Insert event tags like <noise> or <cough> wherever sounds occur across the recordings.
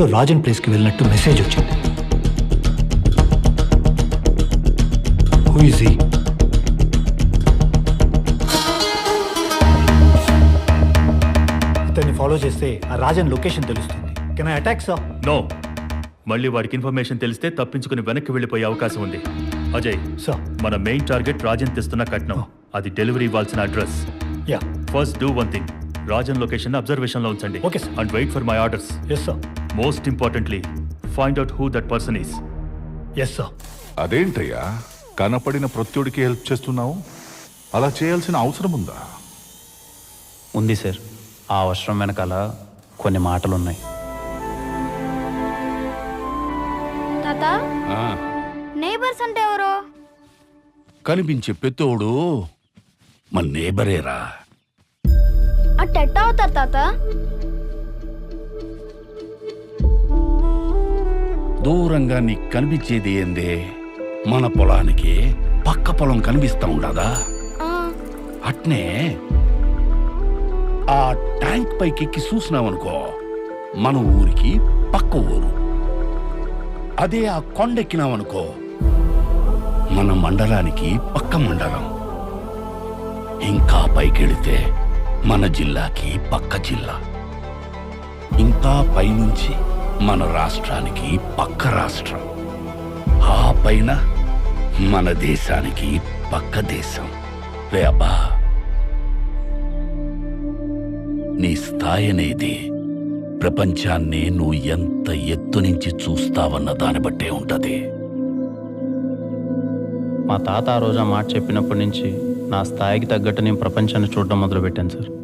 ఎవరో రాజన్ ప్లేస్కి వెళ్ళినట్టు మెసేజ్ వచ్చింది. హూ ఇస్ హీ ఇతన్ని ఫాలో చేస్తే ఆ రాజన్ లొకేషన్ తెలుస్తుంది. Can I attack sir no మళ్ళీ వాడికి ఇన్ఫర్మేషన్ తెలిస్తే తప్పించుకుని వెనక్కి వెళ్ళిపోయే అవకాశం ఉంది. అజయ్ సార్ మన మెయిన్ టార్గెట్ రాజన్ తెస్తున్న కట్నం. అది డెలివరీ ఇవ్వాల్సిన address yeah first do one thing Rajan location అబ్జర్వేషన్లో ఉంచండి. Okay, sir. And wait for my orders yes sir most importantly find out who that person is yes sir అదేంటయ్యా కనపడిన ప్రత్యుడికి help చేస్తున్నావు? అలా చేయాల్సిన అవసరం ఉందా? ఉంది సార్ ఆ అవసరం వెనకాల కొన్ని మాటలు ఉన్నాయి తాత నేబర్స్ అంటే ఎవరు? కనిపించే పెత్తోడు మన నేబరేరా అట్ట ఎట్ట అవుతారు తాత? దూరంగా నీకు కనిపించేది ఏందే? మన పొలానికి పక్క పొలం కనిపిస్తా ఉండదా? అట్నే ఆ ట్యాంక్ పైకి ఎక్కి చూసినావనుకో మన ఊరికి పక్క ఊరు. అదే ఆ కొండెక్కినావనుకో మన మండలానికి పక్క మండలం. ఇంకా పైకెళితే మన జిల్లాకి పక్క జిల్లా. ఇంకా పైనుంచి మన రాష్ట్రానికి పక్క రాష్ట్రం. ఆ పైన మన దేశానికి పక్క దేశం. రే అబ్బా. నీ స్థాయి అనేది ప్రపంచాన్ని నువ్వు ఎంత ఎత్తు నుంచి చూస్తావన్న దాన్ని బట్టే ఉంటది. మా తాత ఆ రోజు ఆ మాట చెప్పినప్పటి నుంచి నా స్థాయికి తగ్గట్టు నేను ప్రపంచాన్ని చూడడం మొదలుపెట్టాను సార్.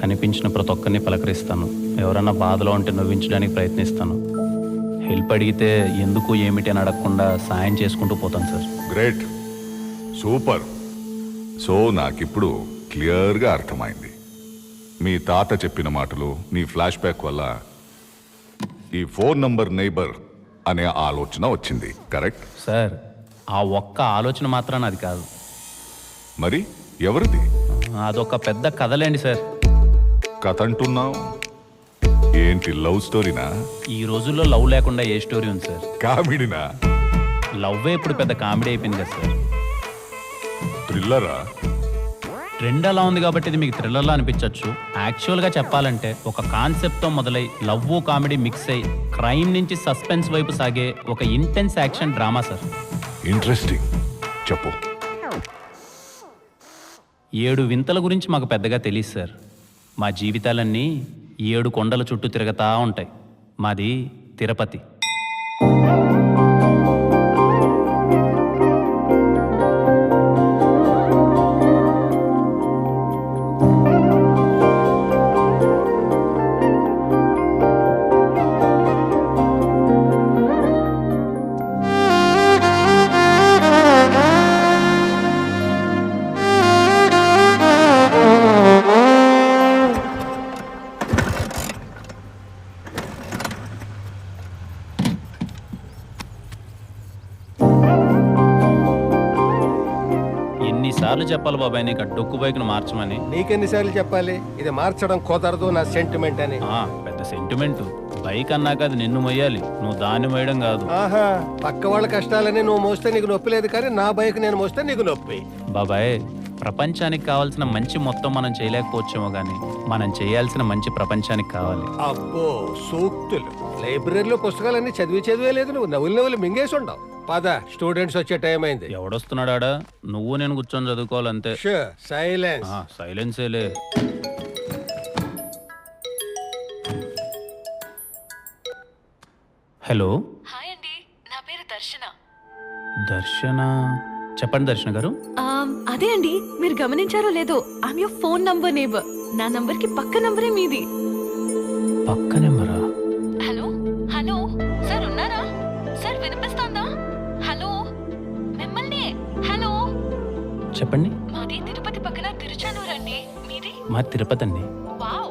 కనిపించిన ప్రతి ఒక్కరిని పలకరిస్తాను. ఎవరన్నా బాధలో ఉంటే నవ్వించడానికి ప్రయత్నిస్తాను. హెల్ప్ అడిగితే ఎందుకు ఏమిటి అని అడగకుండా సాయం చేసుకుంటూ పోతాను సార్. గ్రేట్. సూపర్. సో నాకిప్పుడు క్లియర్గా అర్థమైంది. మీ తాత చెప్పిన మాటలు నీ ఫ్లాష్ బ్యాక్ వల్ల ఈ ఫోన్ నంబర్ నైబర్ అనే ఆలోచన వచ్చింది. కరెక్ట్? సార్ ఆ ఒక్క ఆలోచన మాత్రాన అది కాదు. మరి ఎవరిది? అదొక పెద్ద కథలేండి సార్. కథ అంటున్నావు ఏంటి లవ్ స్టోరీనా? ఈ రోజుల్లో లవ్ లేకుండా ఏ స్టోరీ ఉంది సార్? కామెడీనా? లవ్వే ఇప్పుడు పెద్ద కామెడీ అయిపోయింది కదా సార్. థ్రిల్లరా? ట్రెండ్ అలా ఉంది కాబట్టి ఇది మీకు థ్రిల్లర్లా అనిపించవచ్చు యాక్చువల్గా చెప్పాలంటే ఒక కాన్సెప్ట్తో మొదలై లవ్ కామెడీ మిక్స్ అయి క్రైమ్ నుంచి సస్పెన్స్ వైపు సాగే ఒక intense action drama sir. Interesting. చెప్పు. ఏడు వింతల గురించి మాకు పెద్దగా తెలియదు సార్. మా జీవితాలన్నీ ఏడు కొండల చుట్టూ తిరగతా ఉంటాయి. మాది తిరుపతి. ఎన్నిసార్లు చెప్పాలి బాబాయ్ నీకు ఆ డొక్కు బైక్ను మార్చమని? నీకెన్నిసార్లు చెప్పాలి? ఇది మార్చడం కుదరదు నా సెంటిమెంట్ అని. ఆ, పెద్ద సెంటిమెంట్ బైక్ అన్నాక అది నిన్ను మొయ్యాలి. నువ్వు దాన్ని మొయ్యడం కాదు. ఆహా పక్క వాళ్ళ కష్టాలని నువ్వు మోస్తే నీకు నొప్పి లేదు కానీ నా బైక్ నేను మోస్తే నీకు నొప్పి. బాబాయ్ ప్రపంచానికి కావాల్సిన మంచి మొత్తం మనం చేయలేకపోవచ్చేమో కానీ మనం చేయాల్సిన మంచి ప్రపంచానికి కావాలి. అబ్బో సూక్తులు. లైబ్రరీలో పుస్తకాలన్నీ చదివి చదివే లేదు నువ్వు. నవ్వులు నవ్వులు మింగేసి ఉండవు. పద స్టూడెంట్స్ వచ్చే టైం అయింది. ఎవడొస్తున్నాడా నువ్వు నేను కూర్చొని చదువుకోవాలంతే. సైలెన్స్ ఆ, సైలెన్సేలే హలో హాయ్ అండి నా పేరు దర్శన. దర్శన? చెప్పండి దర్శన గారు. అదే అండి మీరు గమనించారో లేదో. I'm your phone number neighbour నా నంబర్కి పక్క నంబరే మీది. పక్క నెంబరా? మీది మా తిరుపతి అండి. వావ్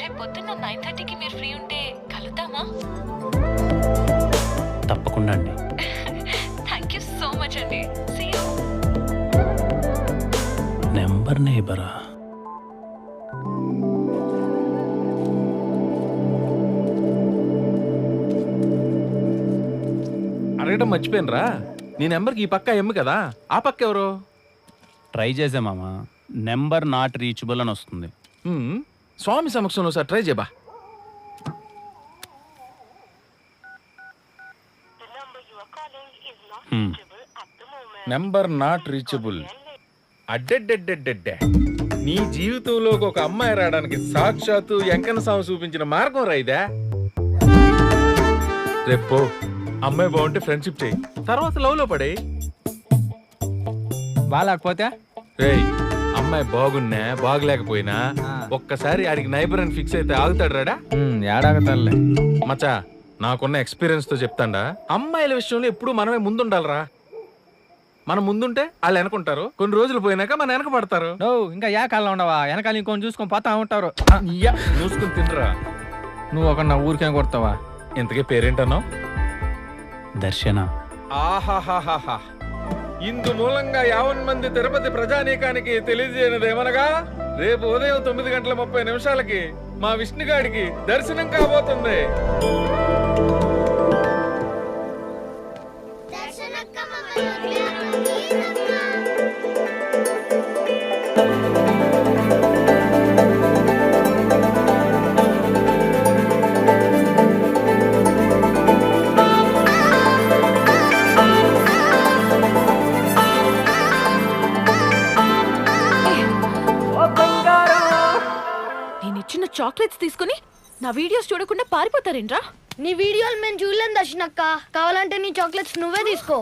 రేపు పొద్దున్న నైన్ థర్టీకి మీరు ఫ్రీ ఉంటే కలుద్దామా? తప్పకుండా అండి. థ్యాంక్ యూ సో మచ్ అండి. నెంబర్ నేబరా అడగడం మర్చిపోయినరా? నీ నెంబర్కి ఈ పక్క ఎమ్ము కదా. ఆ పక్క ఎవరు? ట్రై చేసే మామ. నెంబర్ నాట్ రీచబుల్ అని వస్తుంది. హ్మ్, స్వామి సమక్షంలో సార్ ట్రై చేయబా. నెంబర్ నాట్ రీచబుల్ అడ్డెడ్డెడ్డెడ్డెడ్డే. నీ జీవితంలోకి ఒక అమ్మాయి రావడానికి సాక్షాత్తు వెంకన్న స్వామి చూపించిన మార్గం రైదా రేపు అమ్మాయి బాగుంటే ఫ్రెండ్షిప్ చేయి. తర్వాత లవ్లో పడే బాగాలేకపోతే రేయ్ అమ్మాయి బాగున్నా బాగలేకపోయినా ఒక్కసారి ఆడికి నైబర్ అని ఫిక్స్ అయితే ఆగుతాడు రాడా? ఏడాగతారులే మచ్చా నాకున్న ఎక్స్పీరియన్స్తో చెప్తాండా? అమ్మాయిల విషయంలో ఎప్పుడు మనమే ముందుండాలరా. మనం ముందుంటే వాళ్ళు వెనకుంటారు. కొన్ని రోజులు పోయినాక మన వెనక పడతారు. నో ఇంకా ఏ కాలంలో ఉండవా? వెనకాల ఇంకొని చూసుకొని పోతా ఉంటారు. చూసుకుని తినరా. నువ్వు ఒక నా ఊరికేం కొడతావా? ఇంతకీ పేరేంటన్నావు? దర్శన. ఆహాహాహాహా. ఇందు మూలంగా యావన్ మంది తిరుపతి ప్రజానీకానికి తెలియజేయనిదేమనగా రేపు ఉదయం తొమ్మిది గంటల ముప్పై నిమిషాలకి మా విష్ణుగాడికి దర్శనం కాబోతుంది. చాక్లెట్స్ తీసుకుని నా వీడియోస్ చూడకుండా పారిపోతారేంట్రా? నీ వీడియోలు మేము చూడలేం దర్శనక్క. కావాలంటే నీ చాక్లెట్స్ నువ్వే తీసుకో.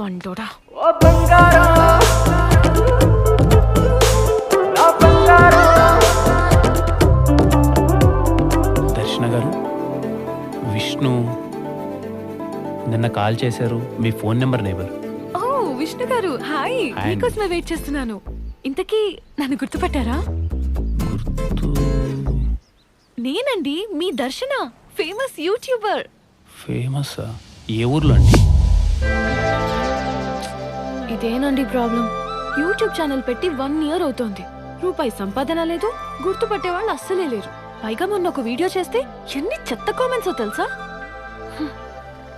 పండోడా దర్శన గారు విష్ణు నిన్న కాల్ చేశారు. మీ ఫోన్ నెంబర్ నేబర్. ఓ విష్ణు గారు హాయ్. మీకోసమే వెయిట్ చేస్తున్నాను. ఇంతకీ నన్ను గుర్తుపట్టారా? గుర్తు నేనండి మీ దర్శన. Famous YouTuber. ఫేమస్? ఏ ఊర్లో అండి? ఇదేనండి ప్రాబ్లం. యూట్యూబ్ ఛానల్ పెట్టి వన్ ఇయర్ అవుతోంది. రూపాయి సంపాదన లేదు గుర్తుపట్టే వాళ్ళు అస్సలే లేరు. పైగా మొన్న ఒక వీడియో చేస్తే ఎన్ని చెత్త కామెంట్స్ తెలుసా.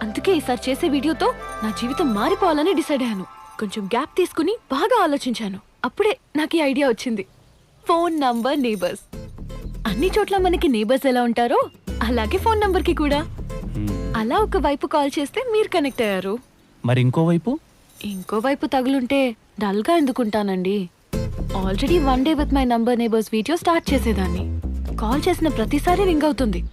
అందుకే ఈసారి చేసే వీడియోతో నా జీవితం మారిపోవాలని డిసైడ్ అయ్యాను. కొంచెం గ్యాప్ తీసుకుని బాగా ఆలోచించాను. అప్పుడే నాకు ఈ ఐడియా వచ్చింది. ఫోన్ నంబర్ నేబర్స్ అన్ని చోట్ల మనకి నేబర్స్ ఎలా ఉంటారో అలాగే ఫోన్ నంబర్కి కూడా. హ్మ్. అలా ఒక వైపు కాల్ చేస్తే మీరు కనెక్ట్ అయ్యారు. మరి ఇంకోవైపు ఇంకోవైపు తగులుంటే డల్గా ఎందుకుంటానండి. Already one day with my number neighbours video start చేసేదాన్ని. కాల్ చేసిన ప్రతిసారి రింగ్ అవుతుంది.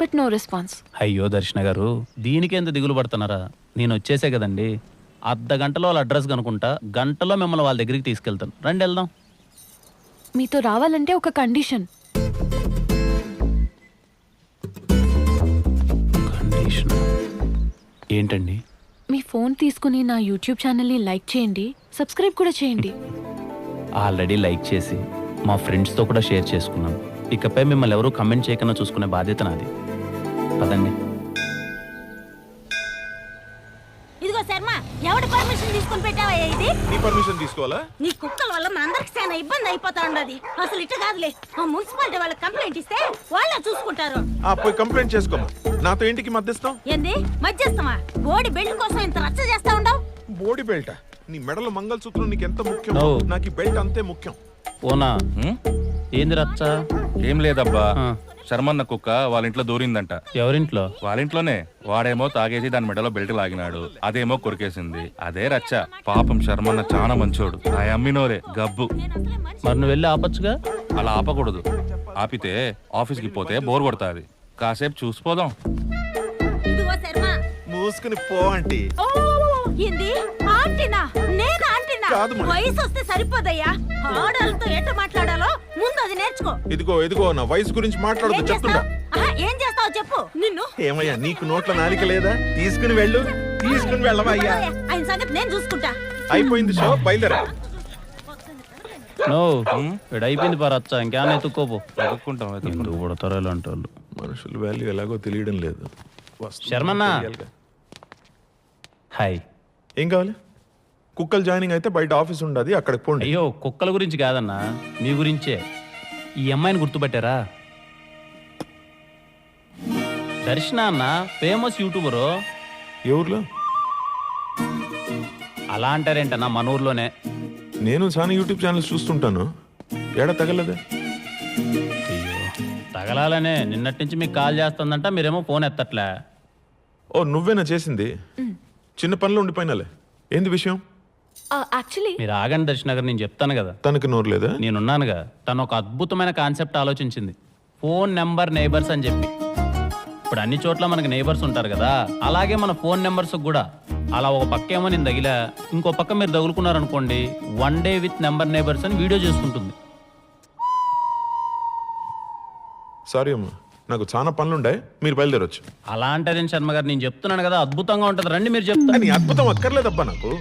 బట్ నో రెస్పాన్స్ అయ్యో దర్శన గారు దీనికి ఎంత దిగులు పడుతున్నారా? నేను వచ్చేసే కదండి. అర్ధ గంటలో వాళ్ళ అడ్రస్ కనుకుంటా గంటలో మిమ్మల్ని వాళ్ళ దగ్గరికి తీసుకెళ్తాను. రండి వెళ్దాం. మీతో రావాలంటే ఒక కండిషన్ ఏంటండి? మీ ఫోన్ తీసుకుని నా యూట్యూబ్ ఛానల్ని లైక్ చేయండి సబ్స్క్రైబ్ కూడా చేయండి. ఆల్రెడీ లైక్ చేసి మా ఫ్రెండ్స్తో కూడా షేర్ చేసుకున్నాను ఇకపై మిమ్మల్ని ఎవరూ కమెంట్ చేయకుండా చూసుకునే బాధ్యత నాది. పదండి. తీసుకొని పెట్టావయ్యా ఇది? నీ పర్మిషన్ తీసుకోవాలా? నీ కుక్కల వల్ల మా అందరికి చాలా ఇబ్బంది అయిపోతా ఉండదు. అసలు ఇట్ట కాదులే. ఆ మున్సిపాలిటీ వాళ్ళకి కంప్లైంట్ ఇస్తే వాళ్ళే చూసుకుంటారు. ఆ పోయి కంప్లైంట్ చేసుకోమా నాతో ఇంటికి మధ్యస్థం? ఏంది? మధ్యస్థమా? బోడి బెల్ట్ కోసం ఇంత రచ్చ చేస్తా ఉండవు? బోడి బెల్ట్? నీ మెడలో మంగళసూత్రం నీకు ఎంత ముఖ్యం. నాకు ఈ బెల్ట్ అంతే ముఖ్యం. ఓనా? ఏంది రచ్చ? ఏం లేదబ్బా. శర్మన్న కుక్క వాళ్ళ ఇంట్లో దూరిందంట. ఎవరింట్లో? వాళ్ళ ఇంట్లోనే వాడేమో తాగేసి దాని మెడలో బెల్ట్ లాగినాడు. అదేమో కొరికేసింది. అదే రచ్చ. పాపం శర్మన్న చాలా మంచోడు. ఆ అమ్మినోరే గబ్బు. మరి నువ్వు వెళ్ళి ఆపచ్చుగా? అలా ఆపకూడదు. ఆపితే ఆఫీస్కి పోతే బోర్ కొడతాది. కాసేపు చూసిపోదాం. ఇదిగో శర్మ. మూసుకుని పో అంటే ఓ, ఏంది? ఆంటీనా? నేను ఆంటీనా? కాదు మరి. వయసు వస్తే సరిపోదయ్యా. ఆడాలతో ఎట్ట నేర్చుకో. ఇదిగో ఇదిగో నా వయసు గురించి ఏం మాట్లాడదు చేస్తావు? ఆహా, ఏం చేస్తావు చెప్పు. నిన్ను? ఏమయ్యా నీకు నోట్ల నాలిక లేదా? తీసుకుని వెళ్ళు. తీసుకుని వెళ్ళవయ్యా. ఆయన సంగతి నేను చూసుకుంటా. అయిపోయింది షో బయలుదేరా. నో ఇక్కడ అయిపోయింది పా రచ్చ ఇంకేమైనా ఎత్తుక్కోపో వెతుక్కుంటాం వెతుక్కుంటాం. ఎందుకు పుడతారో ఇలాంటి వాళ్ళు? మనుషుల వాల్యూ ఎలాగో తెలియడం లేదు. శర్మన్న! హాయ్. ఏం కావాలి? కుక్కలు జాయినింగ్ అయితే బయట ఆఫీస్ ఉండదు అక్కడికి పోండి. అయ్యో కుక్కల గురించి కాదన్నా మీ గురించే. ఈ అమ్మాయిని గుర్తుపట్టారా? దర్శన అన్న ఫేమస్ యూట్యూబరు. ఏ ఊర్లో? అలా అంటారేంటన్నా మన ఊర్లోనే. నేను చాలా యూట్యూబ్ ఛానల్స్ చూస్తుంటాను. ఏడా తగలదే? అయ్యో తగలాలనే. నిన్నటి నుంచి మీకు కాల్ చేస్తుందంట మీరేమో ఫోన్ ఎత్తట్లే. ఓ నువ్వేనా చేసింది? చిన్న పనిలో ఉండిపోయినాలే. ఏంది విషయం? యాక్చువల్లీ మీరు ఆగండి దర్శన గారు నేను చెప్తాను కదా. తనకి నోరు లేదా? నేనున్నానుగా. తను ఒక అద్భుతమైన కాన్సెప్ట్ ఆలోచించింది. ఫోన్ నెంబర్ నైబర్స్ అని చెప్పి. ఇప్పుడు అన్ని చోట్ల మనకి నైబర్స్ ఉంటారు కదా. అలాగే మన ఫోన్ నెంబర్స్ కూడా. అలా ఒక పక్క ఏమో నేను తగిలా ఇంకో పక్క మీరు తగులుకున్నారనుకోండి one day with number neighbours అని వీడియో చేసుకుంటుంది. సారీ అమ్మా నాకు చాలా పనులుండాయి. మీరు బయలుదేరొచ్చు. అలా అంటారేం శర్మ గారు నేను చెప్తున్నాను కదా అద్భుతంగా ఉంటుంది. రండి మీరు చెప్తాను. అద్భుతం అక్కర్లేదబ్బా నాకు.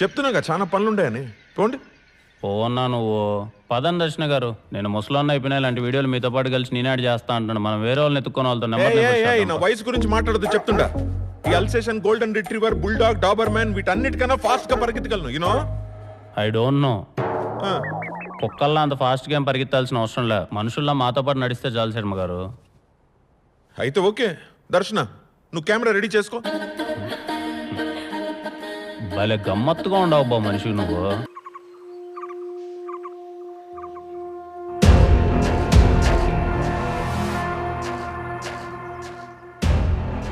చెప్తున్నాగా చాలా పనులుండాయని. పోండి. పోన్నా నువ్వు. పదం దర్శన గారు. నేను ముసలాన్న అయిపోయినా ఇలాంటి వీడియోలు మీతో పాటు కలిసి నేనాడు చేస్తా అంటున్నాను మనం వేరే వాళ్ళని ఎత్తుకొని వాళ్ళతో నెంబర్ ఏయ్, నెంబర్ ఏయ్, ఏయ్, చేద్దాం. నా వయసు గురించి మాట్లాడదు చెప్తుండా. ఈ Alsatian golden retriever bulldog doberman వీటన్నిటికన్నా ఫాస్ట్గా పరిగెత్తగలను you know I don't know కుక్కల్లా అంత ఫాస్ట్గా ఏం పరిగెత్తాల్సిన అవసరం లే. మనుషుల్లా మాతో పాటు నడిస్తే చాలు శర్మ గారు. అయితే ఓకే. దర్శన నువ్వు కెమెరా రెడీ చేసుకో. భలే గమ్మత్తుగా ఉండవు బా మనిషి నువ్వు.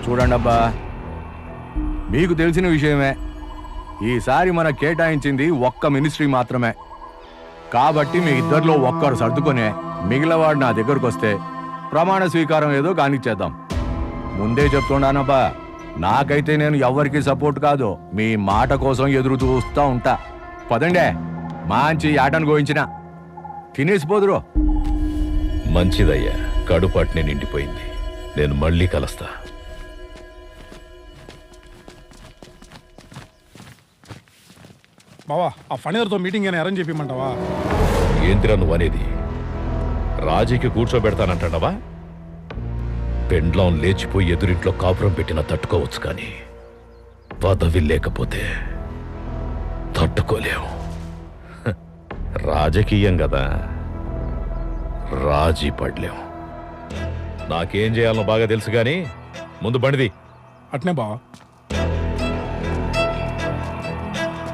చూడండి అబ్బా మీకు తెలిసిన విషయమే. ఈసారి మన కేటాయించింది ఒక్క మినిస్ట్రీ మాత్రమే. కాబట్టి మీ ఇద్దరిలో ఒక్కరు సర్దుకొని మిగిలినవాడు నా దగ్గరకు వస్తే ప్రమాణ స్వీకారం ఏదో కానిచ్చేద్దాం. ముందే చెప్తున్నానబ్బా. నాకైతే నేను ఎవ్వరికి సపోర్ట్ కాదు. మీ మాట కోసం ఎదురు చూస్తూ ఉంటా. పదండే. మంచి ఆటను గోయించిన. తినేసిపోదురు మంచిదయ్యా. కడుపాటిని నిండిపోయింది. నేను మళ్ళీ కలుస్తా. బావా ఆ ఫణిధర్తో మీటింగ్ అని అరేంజ్ చెప్పమంటావా ఏందిరా నువ్వు అనేది రాజీకి కూర్చోబెడతానంటావా పెండ్లం లేచిపోయి ఎదురింట్లో కాపురం పెట్టినా తట్టుకోవచ్చు కానీ పదవి లేకపోతే తట్టుకోలేము. <laughs> రాజకీయం కదా. రాజీ పడలేం నాకేం చేయాలనో బాగా తెలుసు కానీ ముందు బండిది. అట్నే బావా.